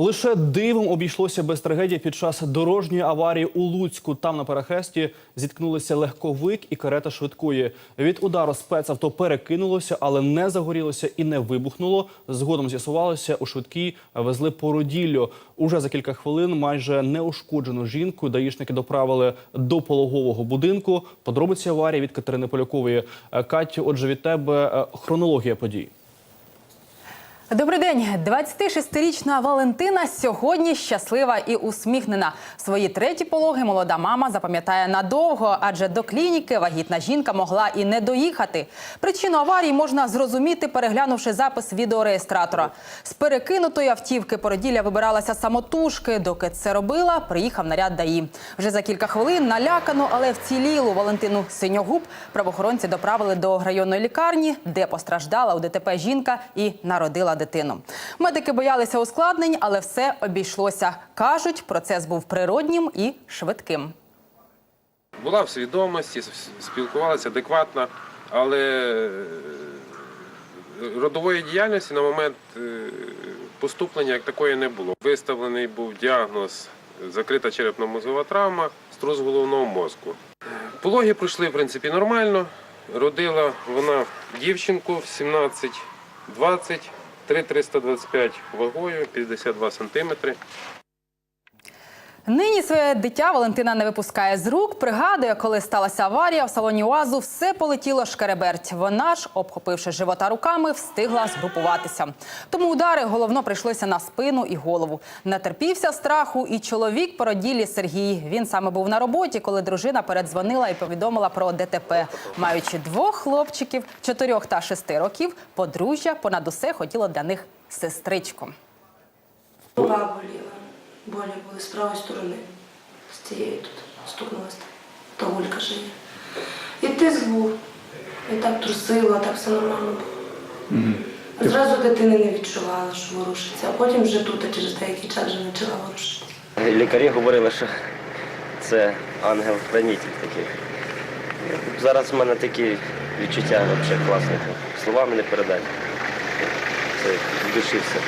Лише дивом обійшлося без трагедії під час дорожньої аварії у Луцьку. Там на перехресті зіткнулися легковик і карета швидкої. Від удару спецавто перекинулося, але не загорілося і не вибухнуло. Згодом з'ясувалося, у швидкій везли породіллю. Уже за кілька хвилин майже неушкоджену жінку даїшники доправили до пологового будинку. Подробиці аварії від Катерини Полякової. Катю, отже, від тебе е, хронологія подій. Добрий день, 26-річна Валентина сьогодні щаслива і усміхнена. Свої треті пологи молода мама запам'ятає надовго, адже до клініки вагітна жінка могла і не доїхати. Причину аварії можна зрозуміти, переглянувши запис відеореєстратора. З перекинутої автівки породілля вибиралася самотужки. Доки це робила, приїхав наряд ДАІ. Вже за кілька хвилин налякану, але вцілілу Валентину Синьогуб правоохоронці доправили до районної лікарні, де постраждала у ДТП жінка і народила дитину. Медики боялися ускладнень, але все обійшлося. Кажуть, процес був природнім і швидким. Була в свідомості, спілкувалася адекватно, але е, родової діяльності на момент е, поступлення як такої не було. Виставлений був діагноз закрита черепно-мозгова травма, струс головного мозку. Пологи пройшли в принципі нормально. Родила вона дівчинку в 17-20, 3,325 вагою, 52 сантиметри. Нині своє дитя Валентина не випускає з рук. Пригадує, коли сталася аварія в салоні УАЗу, все полетіло шкереберть. Вона ж, обхопивши живота руками, встигла згрупуватися. Тому удари головно прийшлося на спину і голову. Натерпівся страху і чоловік породілі Сергій. Він саме був на роботі, коли дружина передзвонила і повідомила про ДТП. Маючи двох хлопчиків, чотирьох та шести років, подружжя понад усе хотіло для них сестричку. Боліла. Болі були з правої сторони. З цієї тут стукнулася. Та гулька жиє. І тиск був. І так трусила, так все нормально було. Зразу дитини не відчувала, що ворушиться, а потім вже тут, а через деякий час вже почала ворушитися. Лікарі говорили, що це ангел-хранитель такий. Зараз в мене такі відчуття взагалі класні. Словами не передати. Це в душі все.